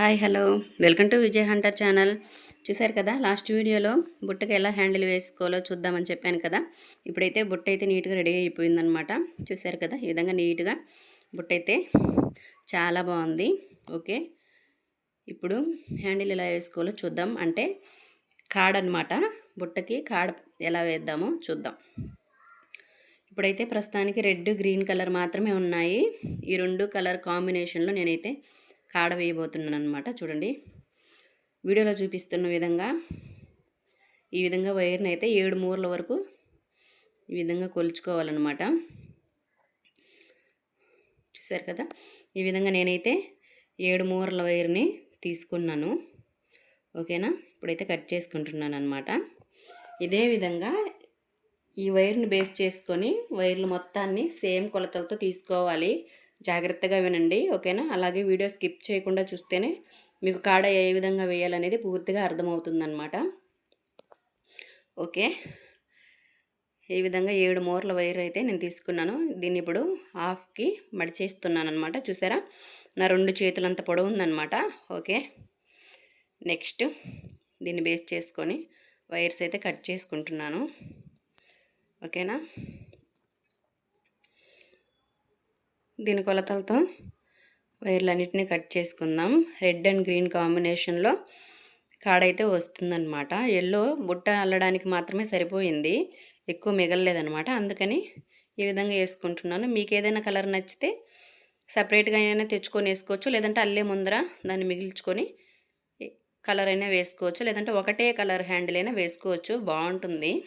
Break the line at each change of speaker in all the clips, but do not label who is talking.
Hi hello. Welcome to Vijay hunter channel. చూశారు కదా last వీడియోలో బుట్టకి ఎలా హ్యాండిల్ వేసుకోవాలో చూద్దామని చెప్పాను కదా. ఇప్పుడైతే బుట్ట అయితే నీట్గా రెడీ అయిపోయిందనమాట చూశారు కదా ఈ విధంగా నీట్గా బుట్ట అయితే చాలా బాగుంది. ఓకే. ఇప్పుడు హ్యాండిల్ ఎలా వేసుకోవాలో చూద్దాం. అంటే కాడ్ అనమాట బుట్టకి కాడ్ ఎలా వేద్దామో చూద్దాం. ఇప్పుడైతే ప్రస్తుతానికి రెడ్ గ్రీన్ కలర్ మాత్రమే ఉన్నాయి. ఈ రెండు కలర్ కాంబినేషన్లో నేనైతే కాడ వేయబోతున్నాను అనమాట చూడండి. వీడియోలో చూపిస్తున్న విధంగా ఈ విధంగా వైర్ని అయితే ఏడు మూరల వరకు ఈ విధంగా కొలుచుకోవాలన్నమాట. చూసారు కదా? ఈ విధంగా నేనైతే ఏడు మూరల వైర్ని తీసుకున్నాను. ఓకేనా? ఇప్పుడైతే కట్ చేసుకుంటున్నాను అనమాట ఇదే విధంగా ఈ వైర్ని బేస్ చేసుకొని వైర్లు మొత్తాన్ని సేమ్ కొలతలతో తీసుకోవాలి. జాగ్రత్తగా వినండి ఓకేనా? అలాగే వీడియో స్కిప్ చేయకుండా చూస్తేనే మీకు కాడ ఏ విధంగా వేయాలనేది పూర్తిగా అర్థమవుతుందన్నమాట. ఓకే. ఈ విధంగా ఏడు మూరల వైర్ అయితే నేను తీసుకున్నాను. దీన్ని ఇప్పుడు హాఫ్కి మడిచేస్తున్నాను అనమాట చూసారా? నా రెండు చేతులంత పొడవు ఉందన్నమాట. ఓకే. నెక్స్ట్ దీన్ని బేస్ చేసుకొని వైర్స్ అయితే కట్ చేసుకుంటున్నాను. ఓకేనా? దీని కొలతలతో వైర్లన్నిటిని కట్ చేసుకుందాం. రెడ్ అండ్ గ్రీన్ కాంబినేషన్లో కాడైతే వస్తుందన్నమాట. ఎల్లో బుట్ట అల్లడానికి మాత్రమే సరిపోయింది. ఎక్కువ మిగలలేదనమాట అందుకని ఈ విధంగా వేసుకుంటున్నాను. మీకు ఏదైనా కలర్ నచ్చితే సపరేట్గా అయినా తెచ్చుకొని వేసుకోవచ్చు. లేదంటే అల్లే ముందర దాన్ని మిగిల్చుకొని కలర్ అయినా వేసుకోవచ్చు. లేదంటే ఒకటే కలర్ హ్యాండిల్ అయినా వేసుకోవచ్చు. బాగుంటుంది.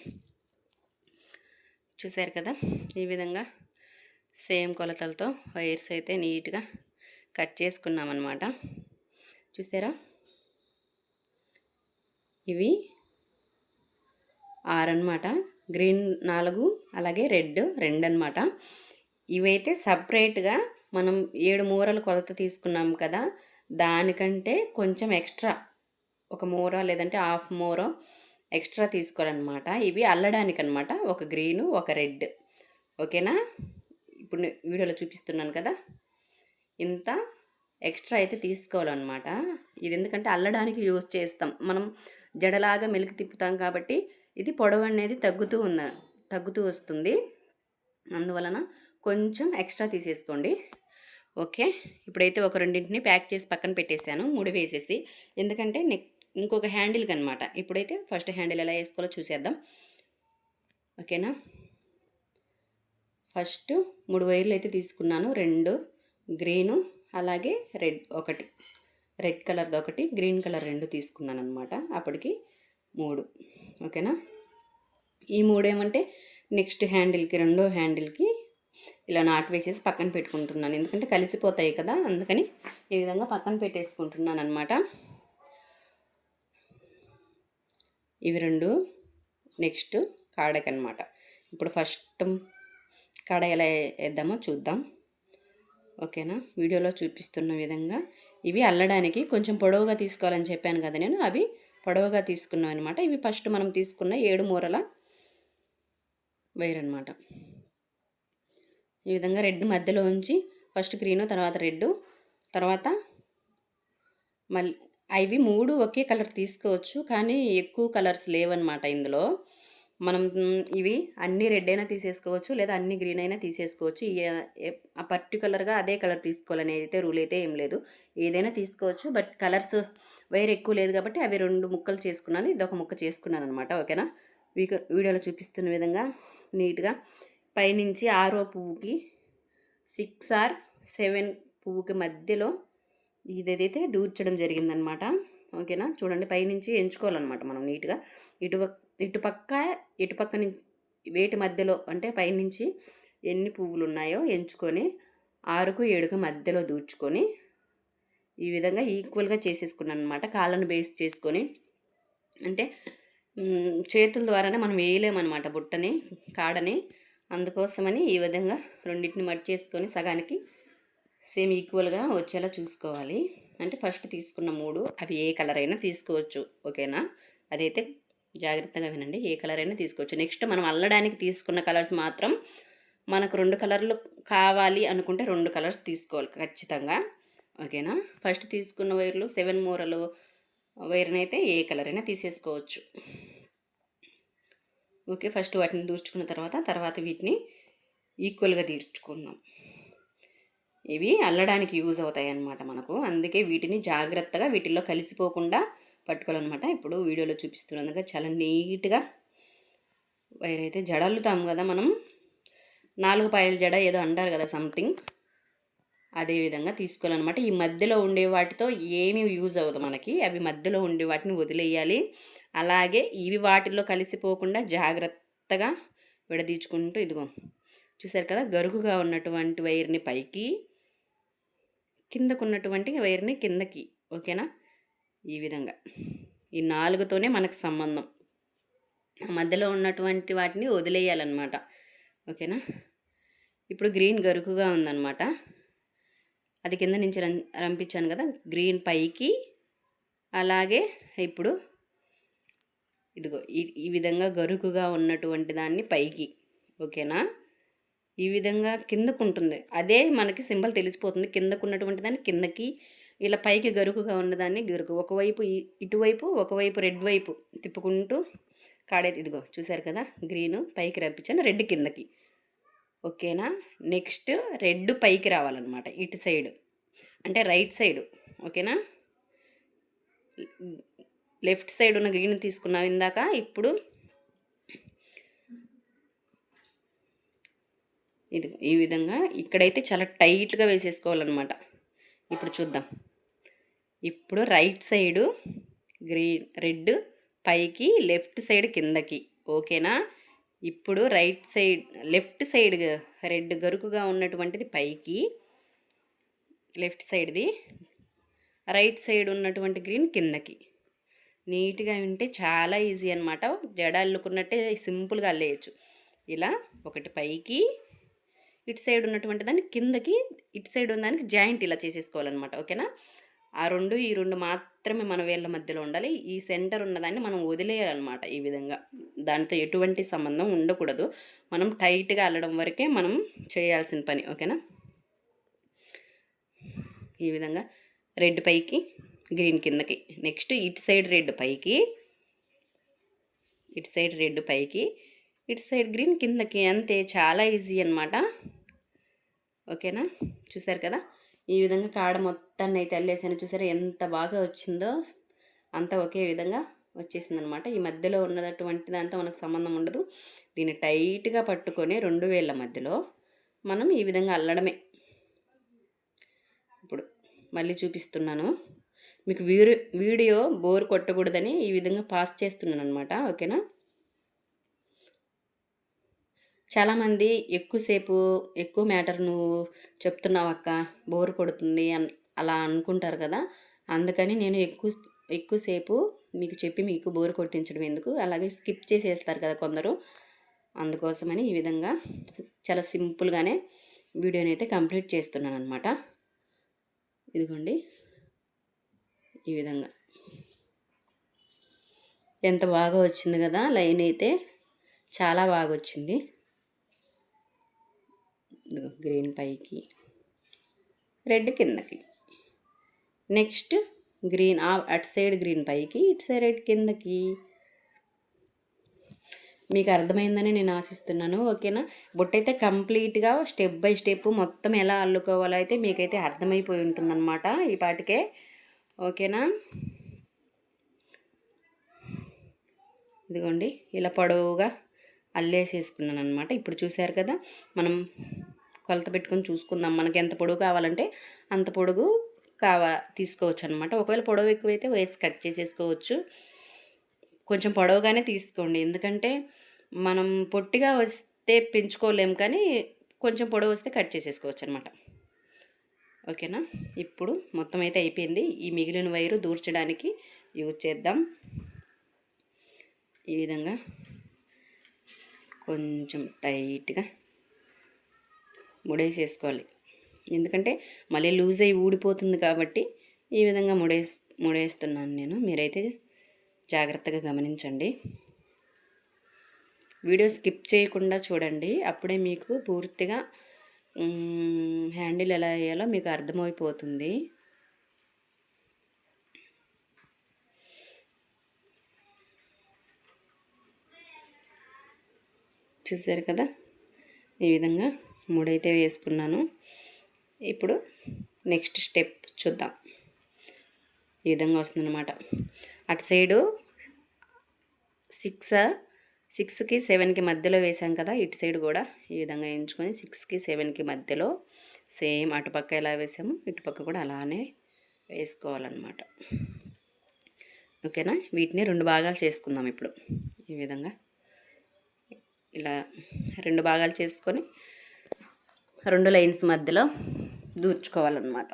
చూసారు కదా? ఈ విధంగా సేమ్ కొలతలతో వైర్స్ అయితే నీట్గా కట్ చేసుకున్నాం అనమాట చూసారా? ఇవి ఆరు అనమాట గ్రీన్ నాలుగు అలాగే రెడ్ రెండు అనమాట ఇవైతే సపరేట్గా మనం ఏడు మూరలు కొలత తీసుకున్నాం కదా దానికంటే కొంచెం ఎక్స్ట్రా ఒక మూర లేదంటే హాఫ్ మూర ఎక్స్ట్రా తీసుకోవాలన్నమాట. ఇవి అల్లడానికి అనమాట ఒక గ్రీను ఒక రెడ్. ఓకేనా? ఇప్పుడు వీడియోలో చూపిస్తున్నాను కదా. ఇంత ఎక్స్ట్రా అయితే తీసుకోవాలన్నమాట. ఇది ఎందుకంటే అల్లడానికి యూజ్ చేస్తాం. మనం జడలాగా మెలికి తిప్పుతాం కాబట్టి ఇది పొడవు అనేది తగ్గుతూ ఉన్న తగ్గుతూ వస్తుంది. అందువలన కొంచెం ఎక్స్ట్రా తీసేసుకోండి. ఓకే? ఇప్పుడైతే ఒక రెండింటిని ప్యాక్ చేసి పక్కన పెట్టేశాను. ముడి వేసేసి. ఎందుకంటే నెక్ ఇంకొక హ్యాండిల్కి అనమాట ఇప్పుడైతే ఫస్ట్ హ్యాండిల్ ఎలా వేసుకోవాలో చూసేద్దాం. ఓకేనా? ఫస్ట్ మూడు వైర్లు అయితే తీసుకున్నాను. రెండు గ్రీను అలాగే రెడ్ ఒకటి. రెడ్ కలర్ది ఒకటి గ్రీన్ కలర్ రెండు తీసుకున్నాను అనమాట అప్పటికి మూడు. ఓకేనా? ఈ మూడు ఏమంటే నెక్స్ట్ హ్యాండిల్కి రెండో హ్యాండిల్కి ఇలా నాటు వేసేసి పక్కన పెట్టుకుంటున్నాను. ఎందుకంటే కలిసిపోతాయి కదా అందుకని ఈ విధంగా పక్కన పెట్టేసుకుంటున్నాను అనమాట ఇవి రెండు నెక్స్ట్ కాడకనమాట ఇప్పుడు ఫస్ట్ కడ ఎలా వేద్దామో చూద్దాం. ఓకేనా? వీడియోలో చూపిస్తున్న విధంగా ఇవి అల్లడానికి కొంచెం పొడవుగా తీసుకోవాలని చెప్పాను కదా నేను. అవి పొడవుగా తీసుకున్నాం అనమాట ఇవి ఫస్ట్ మనం తీసుకున్న ఏడు మూరల వైర్ అనమాట ఈ విధంగా రెడ్ మధ్యలో ఉంచి ఫస్ట్ గ్రీను తర్వాత రెడ్ తర్వాత మళ్ళీ అవి మూడు ఒకే కలర్ తీసుకోవచ్చు కానీ ఎక్కువ కలర్స్ లేవన్నమాట ఇందులో. మనం ఇవి అన్ని రెడ్ అయినా తీసేసుకోవచ్చు లేదా అన్ని గ్రీన్ అయినా తీసేసుకోవచ్చు. ఆ పర్టికులర్గా అదే కలర్ తీసుకోవాలనేది అయితే రూల్ అయితే ఏం లేదు. ఏదైనా తీసుకోవచ్చు బట్ కలర్స్ వైర్ ఎక్కువ లేదు కాబట్టి అవి రెండు ముక్కలు చేసుకున్నాను. ఇది ఒక ముక్క చేసుకున్నాను అనమాట ఓకేనా? వీడియోలో చూపిస్తున్న విధంగా నీట్గా. పైనుంచి ఆరో పువ్వుకి సిక్స్ ఆర్ సెవెన్ పువ్వుకి మధ్యలో ఇదైతే దూర్చడం జరిగిందనమాట ఓకేనా? చూడండి పైనుంచి ఎంచుకోవాలన్నమాట మనం నీట్గా. ఇటు ఇటుపక్క ఇటుపక్క నుంచి వేటి మధ్యలో అంటే పైనుంచి ఎన్ని పువ్వులు ఉన్నాయో ఎంచుకొని ఆరుకు ఏడుకు మధ్యలో దూచుకొని ఈ విధంగా ఈక్వల్గా చేసేసుకున్నాను అనమాట కాళ్ళను బేస్ చేసుకొని అంటే చేతుల ద్వారానే మనం వేయలేమన్నమాట బుట్టని కాడని. అందుకోసమని ఈ విధంగా రెండింటిని మడి చేసుకొని సగానికి సేమ్ ఈక్వల్గా వచ్చేలా చూసుకోవాలి. అంటే ఫస్ట్ తీసుకున్న మూడు అవి ఏ కలర్ అయినా తీసుకోవచ్చు ఓకేనా? అదైతే జాగ్రత్తగా వినండి ఏ కలర్ అయినా తీసుకోవచ్చు. నెక్స్ట్ మనం అల్లడానికి తీసుకున్న కలర్స్ మాత్రం మనకు రెండు కలర్లు కావాలి అనుకుంటే రెండు కలర్స్ తీసుకోవాలి ఖచ్చితంగా ఓకేనా? ఫస్ట్ తీసుకున్న వైర్లు సెవెన్ మూరలు వైర్ని అయితే ఏ కలర్ అయినా తీసేసుకోవచ్చు. ఓకే ఫస్ట్ వాటిని దూర్చుకున్న తర్వాత తర్వాత వీటిని ఈక్వల్గా తీర్చుకున్నాం ఇవి అల్లడానికి యూజ్ అవుతాయి అన్నమాట మనకు. అందుకే వీటిని జాగ్రత్తగా వీటిల్లో కలిసిపోకుండా పట్టుకోవాలన్నమాట. ఇప్పుడు వీడియోలో చూపిస్తున్నందుకు చాలా నీట్గా వైర్ అయితే జడల్లుతాం కదా మనం. నాలుగు పాయల జడ ఏదో అంటారు కదా సంథింగ్. అదే విధంగా తీసుకోవాలన్నమాట. ఈ మధ్యలో ఉండే వాటితో ఏమీ యూజ్ అవ్వదు మనకి. అవి మధ్యలో ఉండే వాటిని వదిలేయాలి. అలాగే ఇవి వాటిల్లో కలిసిపోకుండా జాగ్రత్తగా విడదీచుకుంటూ ఇదిగో చూసారు కదా గరుకుగా ఉన్నటువంటి వైర్ని పైకి కిందకున్నటువంటి వైర్ని కిందకి ఓకేనా? ఈ విధంగా. ఈ నాలుగుతోనే మనకు సంబంధం. మధ్యలో ఉన్నటువంటి వాటిని వదిలేయాలన్నమాట. ఓకేనా? ఇప్పుడు గ్రీన్ గరుకుగా ఉందన్నమాట. అది కింద నుంచి రం రంపించాను కదా? గ్రీన్ పైకి అలాగే ఇప్పుడు ఇదిగో ఈ ఈ విధంగా గరుకుగా ఉన్నటువంటి దాన్ని పైకి ఓకేనా? ఈ విధంగా కిందకు ఉంటుంది అదే మనకి సింబల్ తెలిసిపోతుంది. కిందకు ఉన్నటువంటి దాన్ని కిందకి ఇలా పైకి గరుకుగా ఉన్నదాన్ని గరుకు. ఒకవైపు ఇటువైపు ఒకవైపు రెడ్ వైపు తిప్పుకుంటూ కాడైతే ఇదిగో చూసారు కదా గ్రీన్ పైకి రప్పించాను రెడ్ కిందకి. ఓకేనా? నెక్స్ట్ రెడ్ పైకి రావాలన్నమాట ఇటు సైడ్. అంటే రైట్ సైడ్. ఓకేనా? లెఫ్ట్ సైడ్ ఉన్న గ్రీన్ తీసుకున్నావు ఇందాక ఇప్పుడు ఇది ఈ విధంగా ఇక్కడైతే చాలా టైట్గా వేసేసుకోవాలన్నమాట. ఇప్పుడు చూద్దాం. ఇప్పుడు రైట్ సైడు గ్రీన్ రెడ్ పైకి లెఫ్ట్ సైడ్ కిందకి ఓకేనా? ఇప్పుడు right side left side red గరుకుగా ఉన్నటువంటిది పైకి లెఫ్ట్ సైడ్ది రైట్ సైడ్ ఉన్నటువంటి గ్రీన్ కిందకి. నీట్గా ఉంటే చాలా ఈజీ అనమాట జడ అల్లుకున్నట్టే సింపుల్గా అల్లేయచ్చు. ఇలా ఒకటి పైకి ఇటు సైడ్ ఉన్నటువంటి దాన్ని కిందకి ఇటు సైడ్ ఉన్న దానికి జాయింట్ ఇలా చేసేసుకోవాలన్నమాట ఓకేనా? ఆ రెండు ఈ రెండు మాత్రమే మన వేళ్ళ మధ్యలో ఉండాలి. ఈ సెంటర్ ఉన్నదాన్ని మనం వదిలేయాలన్నమాట ఈ విధంగా. దానితో ఎటువంటి సంబంధం ఉండకూడదు. మనం టైట్గా అల్లడం వరకే మనం చేయాల్సిన పని ఓకేనా? ఈ విధంగా రెడ్ పైకి గ్రీన్ కిందకి. నెక్స్ట్ ఇటు సైడ్ రెడ్ పైకి ఇటు సైడ్ రెడ్ పైకి ఇటు సైడ్ గ్రీన్ కిందకి. అంతే చాలా ఈజీ అనమాట ఓకేనా? చూసారు కదా? ఈ విధంగా కాడ మొత్తాన్ని అయితే అల్లేసాను. చూసారా ఎంత బాగా వచ్చిందో? అంతా ఒకే విధంగా వచ్చేసింది అనమాట ఈ మధ్యలో ఉన్నటువంటి దాంతో మనకు సంబంధం ఉండదు. దీన్ని టైట్గా పట్టుకొని రెండు వేల మధ్యలో మనం ఈ విధంగా అల్లడమే. ఇప్పుడు మళ్ళీ చూపిస్తున్నాను. మీకు వీడియో వీడియో బోర్ కొట్టకూడదని ఈ విధంగా పాస్ చేస్తున్నాను అనమాట ఓకేనా? చాలామంది ఎక్కువసేపు ఎక్కువ మ్యాటర్ నువ్వు చెప్తున్నావు అక్క బోర్ కొడుతుంది అన్ అలా అనుకుంటారు కదా. అందుకని నేను ఎక్కువ ఎక్కువసేపు మీకు చెప్పి మీకు బోర్ కొట్టించడం ఎందుకు? అలాగే స్కిప్ చేసేస్తారు కదా కొందరు. అందుకోసమని ఈ విధంగా చాలా సింపుల్గానే వీడియోని అయితే కంప్లీట్ చేస్తున్నాను అనమాట ఇదిగోండి. ఈ విధంగా. ఎంత బాగా వచ్చింది కదా లైన్ అయితే. చాలా బాగా వచ్చింది. గ్రీన్ పైకి. రెడ్ కిందకి. నెక్స్ట్ గ్రీన్ అటు సైడ్ గ్రీన్ పైకి ఇటు సైడ్ రెడ్ కిందకి. మీకు అర్థమైందని నేను ఆశిస్తున్నాను ఓకేనా? బొట్టయితే కంప్లీట్గా స్టెప్ బై స్టెప్ మొత్తం ఎలా అల్లుకోవాలో అయితే మీకైతే అర్థమైపోయి ఉంటుందన్నమాట ఈ పాటికే ఓకేనా? ఇదిగోండి ఇలా పొడవుగా అల్లేసేసుకున్నాను అనమాట ఇప్పుడు చూశారు కదా మనం కొలత పెట్టుకొని చూసుకుందాం. మనకి ఎంత పొడవు కావాలంటే అంత పొడుగు కావా తీసుకోవచ్చు అనమాట ఒకవేళ పొడవు ఎక్కువైతే వేసి కట్ చేసేసుకోవచ్చు. కొంచెం పొడవుగానే తీసుకోండి. ఎందుకంటే మనం పొట్టిగా వస్తే పెంచుకోలేము కానీ కొంచెం పొడవు వస్తే కట్ చేసేసుకోవచ్చు అనమాట ఓకేనా? ఇప్పుడు మొత్తం అయితే అయిపోయింది. ఈ మిగిలిన వైరు దూర్చడానికి యూజ్ చేద్దాం. ఈ విధంగా కొంచెం టైట్గా ముడేసేసుకోవాలి. ఎందుకంటే మళ్ళీ లూజ్ అయ్యి ఊడిపోతుంది కాబట్టి ఈ విధంగా ముడేస్ ముడేస్తున్నాను నేను. మీరైతే జాగ్రత్తగా గమనించండి. వీడియో స్కిప్ చేయకుండా చూడండి. అప్పుడే మీకు పూర్తిగా హ్యాండిల్ ఎలా వేయాలో మీకు అర్థమైపోతుంది. చూసారు కదా? ఈ విధంగా మూడైతే వేసుకున్నాను. ఇప్పుడు నెక్స్ట్ స్టెప్ చూద్దాం. ఈ విధంగా వస్తుందన్నమాట. అటు సైడు సిక్స్ సిక్స్కి సెవెన్కి మధ్యలో వేసాం కదా ఇటు సైడ్ కూడా ఈ విధంగా ఎంచుకొని సిక్స్కి సెవెన్కి మధ్యలో సేమ్ అటుపక్క ఎలా వేసాము ఇటుపక్క కూడా అలానే వేసుకోవాలన్నమాట. ఓకేనా? వీటిని రెండు భాగాలు చేసుకుందాం ఇప్పుడు. ఈ విధంగా ఇలా రెండు భాగాలు చేసుకొని రెండు లైన్స్ మధ్యలో దూర్చుకోవాలన్నమాట.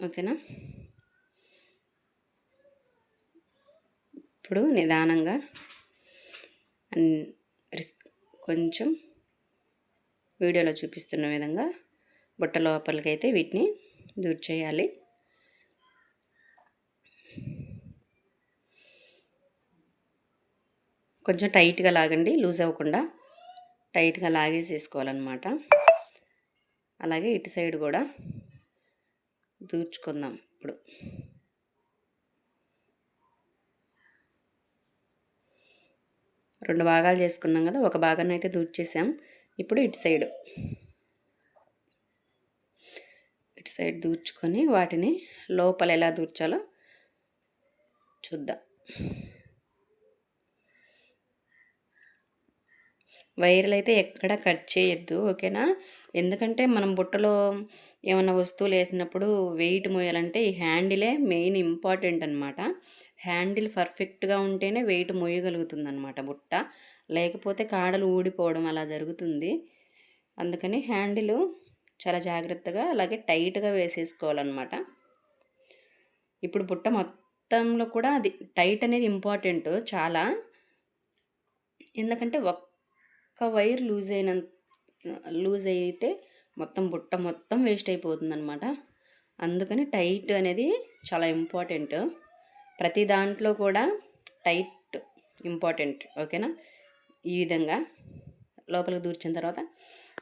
ఓకేనా? ఇప్పుడు నిదానంగా కొంచెం వీడియోలో చూపిస్తున్న విధంగా బుట్ట లోపలికైతే వీటిని దూర్ కొంచెం టైట్గా లాగండి లూజ్ అవ్వకుండా టైట్గా లాగేసేసుకోవాలన్నమాట. అలాగే ఇటు సైడ్ కూడా దూర్చుకుందాం ఇప్పుడు. రెండు భాగాలు చేసుకున్నాం కదా ఒక భాగాన్ని అయితే దూర్చేసాం. ఇప్పుడు ఇటు సైడ్. ఇటు సైడ్ దూర్చుకొని వాటిని లోపల ఎలా దూర్చాలో చూద్దాం. వైర్లు అయితే ఎక్కడ కట్ చేయొద్దు ఓకేనా? ఎందుకంటే మనం బుట్టలో ఏమైనా వస్తువులు వేసినప్పుడు వెయిట్ మోయాలంటే ఈ హ్యాండిలే మెయిన్ ఇంపార్టెంట్ అనమాట హ్యాండిల్ పర్ఫెక్ట్గా ఉంటేనే వెయిట్ మోయగలుగుతుంది అనమాట బుట్ట. లేకపోతే కాడలు ఊడిపోవడం అలా జరుగుతుంది. అందుకని హ్యాండిల్ చాలా జాగ్రత్తగా అలాగే టైట్గా వేసేసుకోవాలన్నమాట. ఇప్పుడు బుట్ట మొత్తంలో కూడా అది టైట్ అనేది ఇంపార్టెంట్ చాలా. ఎందుకంటే ఒక్క వైర్ లూజ్ అయిన లూజ్ అయితే మొత్తం బుట్ట మొత్తం వేస్ట్ అయిపోతుంది అనమాట అందుకని టైట్ అనేది చాలా ఇంపార్టెంట్. ప్రతి దాంట్లో కూడా టైట్ ఇంపార్టెంట్ ఓకేనా? ఈ విధంగా లోపలికి దూర్చిన తర్వాత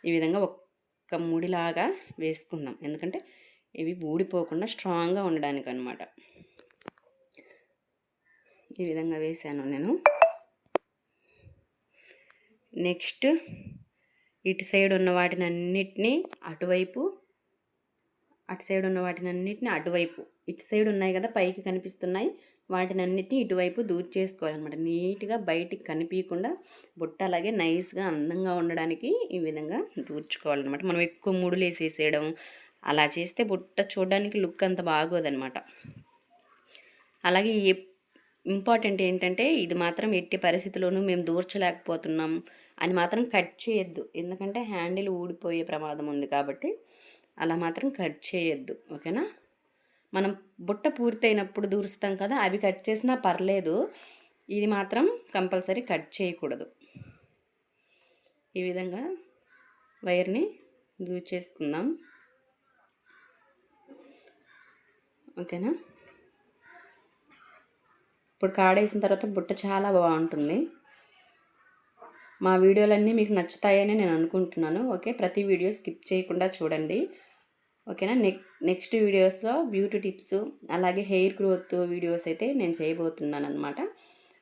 ఈ విధంగా ఒక్క ముడిలాగా వేసుకుందాం. ఎందుకంటే ఇవి ఊడిపోకుండా స్ట్రాంగ్గా ఉండడానికి అనమాట ఈ విధంగా వేసాను నేను. నెక్స్ట్ ఇటు సైడ్ ఉన్న వాటిని అన్నిటినీ అటువైపు అటు సైడ్ ఉన్న వాటిని అన్నిటిని అటువైపు. ఇటు సైడ్ ఉన్నాయి కదా పైకి కనిపిస్తున్నాయి. వాటిని అన్నిటిని ఇటువైపు దూర్ చేసుకోవాలన్నమాట. నీట్గా బయటికి కనిపించకుండా బుట్ట అలాగే నైస్గా అందంగా ఉండడానికి ఈ విధంగా దూర్చుకోవాలన్నమాట. మనం ఎక్కువ ముడులు వేసేసేయడం అలా చేస్తే బుట్ట చూడడానికి లుక్ అంత బాగోదన్నమాట. అలాగే ఇంపార్టెంట్ ఏంటంటే ఇది మాత్రం ఎట్టి పరిస్థితుల్లోనూ మేము దూర్చలేకపోతున్నాం. అని మాత్రం కట్ చేయొద్దు. ఎందుకంటే హ్యాండిల్ ఊడిపోయే ప్రమాదం ఉంది కాబట్టి అలా మాత్రం కట్ చేయొద్దు. ఓకేనా? మనం బుట్ట పూర్తయినప్పుడు దూరుస్తాం కదా అవి కట్ చేసినా పర్లేదు. ఇది మాత్రం కంపల్సరీ కట్ చేయకూడదు. ఈ విధంగా వైర్ని దూచేసుకుందాం ఓకేనా? ఇప్పుడు కాడేసిన తర్వాత బుట్ట చాలా బాగుంటుంది. మా వీడియోలన్నీ మీకు నచ్చుతాయని నేను అనుకుంటున్నాను. ఓకే ప్రతి వీడియో స్కిప్ చేయకుండా చూడండి. ఓకేనా? నెక్ నెక్స్ట్ వీడియోస్లో బ్యూటీ టిప్స్ అలాగే హెయిర్ గ్రోత్ వీడియోస్ అయితే నేను చేయబోతున్నాను అనమాట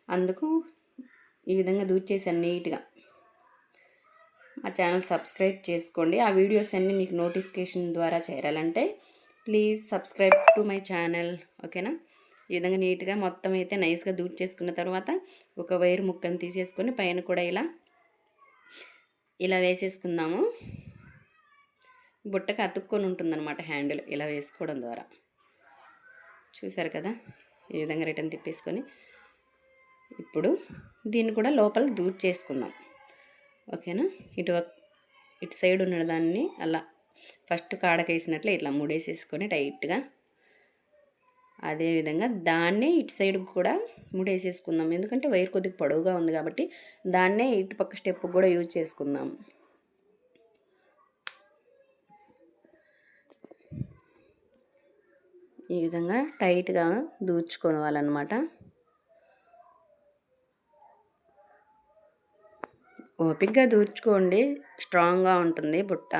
అందుకు ఈ విధంగా దూచేసాను నీట్గా. మా ఛానల్ సబ్స్క్రైబ్ చేసుకోండి. ఆ వీడియోస్ అన్నీ మీకు నోటిఫికేషన్ ద్వారా చేరాలంటే please subscribe to my channel. ఓకేనా? ఈ విధంగా నీట్గా మొత్తం అయితే నైస్గా దూట్ చేసుకున్న తర్వాత ఒక వైర్ ముక్కను తీసేసుకొని పైన కూడా ఇలా ఇలా వేసేసుకుందాము. బుట్టకి అతుక్కొని ఉంటుందన్నమాట హ్యాండిల్ ఇలా వేసుకోవడం ద్వారా. చూసారు కదా? ఈ విధంగా రిటర్న్ తిప్పేసుకొని ఇప్పుడు దీన్ని కూడా లోపల దూర్ చేసుకుందాం. ఓకేనా? ఇటు ఇటు సైడ్ ఉన్న దాన్ని అలా ఫస్ట్ కాడకేసినట్లే ఇట్లా ముడేసేసుకొని టైట్గా అదేవిధంగా దాన్నే ఇటు సైడ్ కూడా ముడేసేసుకుందాం. ఎందుకంటే వైర్ కొద్దిగా పొడవుగా ఉంది కాబట్టి దాన్నే ఇటు పక్క స్టెప్ కూడా యూజ్ చేసుకుందాం. ఈ విధంగా టైట్గా దూచుకోవాలన్నమాట ఓపిక్గా దూర్చుకోండి. స్ట్రాంగ్గా ఉంటుంది బుట్ట.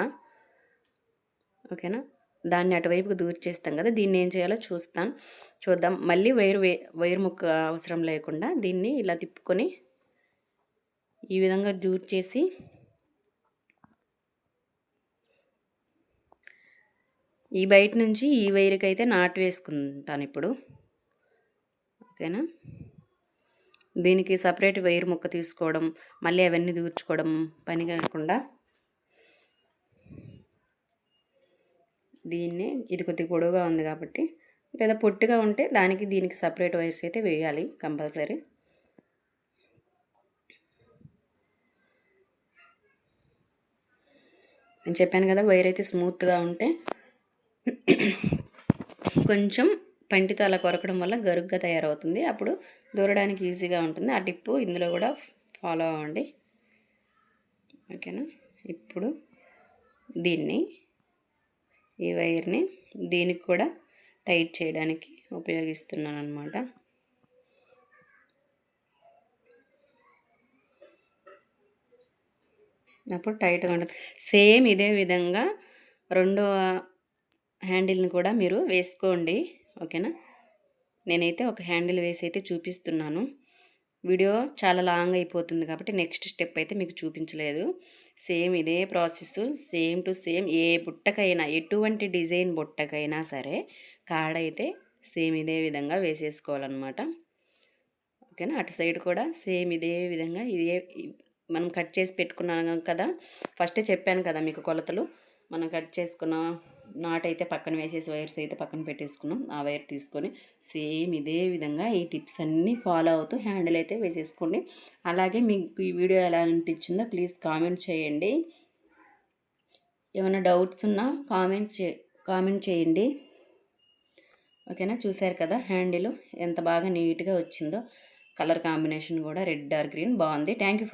ఓకేనా? దాన్ని అటువైపుకు దూరి చేస్తాం కదా దీన్ని ఏం చేయాలో చూస్తాం. చూద్దాం. మళ్ళీ వైరు వే వైరు ముక్క అవసరం లేకుండా దీన్ని ఇలా తిప్పుకొని ఈ విధంగా దూర్ చేసి ఈ బయట నుంచి ఈ వైరుకి అయితే నాటు వేసుకుంటాను ఇప్పుడు. ఓకేనా? దీనికి సపరేట్ వైర్ ముక్క తీసుకోవడం మళ్ళీ అవన్నీ దూర్చుకోవడం పని కాకుండా దీన్నే ఇది కొద్దిగా పొడవుగా ఉంది కాబట్టి లేదా పొట్టిగా ఉంటే దానికి దీనికి సపరేట్ వైర్స్ అయితే వేయాలి కంపల్సరీ నేను చెప్పాను కదా వైర్ అయితే స్మూత్గా ఉంటే కొంచెం పంటితో అలా కొరకడం వల్ల గరుగ్గా తయారవుతుంది. అప్పుడు దూరడానికి ఈజీగా ఉంటుంది. ఆ టిప్పు ఇందులో కూడా ఫాలో అవ్వండి. ఓకేనా? ఇప్పుడు దీన్ని ఈ వైర్ని దీనికి కూడా టైట్ చేయడానికి ఉపయోగిస్తున్నాను అనమాట అప్పుడు టైట్గా ఉంటుంది. సేమ్ ఇదే విధంగా రెండో హ్యాండిల్ని కూడా మీరు వేసుకోండి. ఓకేనా? నేనైతే ఒక హ్యాండిల్ వేసి అయితే చూపిస్తున్నాను. వీడియో చాలా లాంగ్ అయిపోతుంది కాబట్టి నెక్స్ట్ స్టెప్ అయితే మీకు చూపించలేదు. సేమ్ ఇదే ప్రాసెస్ సేమ్ టు సేమ్ ఏ బుట్టకైనా ఎటువంటి డిజైన్ బుట్టకైనా సరే కాడైతే సేమ్ ఇదే విధంగా వేసేసుకోవాలన్నమాట. ఓకేనా? అటు సైడ్ కూడా సేమ్ ఇదే విధంగా ఇదే మనం కట్ చేసి పెట్టుకున్నాం కదా ఫస్టే చెప్పాను కదా మీకు కొలతలు మనం కట్ చేసుకున్న నాట్ అయితే పక్కన వేసేసి వైర్స్ అయితే పక్కన పెట్టేసుకున్నాం. ఆ వైర్ తీసుకొని సేమ్ ఇదే విధంగా ఈ టిప్స్ అన్నీ ఫాలో అవుతూ హ్యాండిల్ అయితే వేసేసుకోండి. అలాగే మీకు ఈ వీడియో ఎలా అనిపించిందో ప్లీజ్ కామెంట్ చేయండి. ఏమైనా డౌట్స్ ఉన్నా కామెంట్స్ కామెంట్ చేయండి. ఓకేనా? చూశారు కదా హ్యాండిల్ ఎంత బాగా నీట్గా వచ్చిందో. కలర్ కాంబినేషన్ కూడా రెడ్ ఆర్ గ్రీన్ బాగుంది. Thank you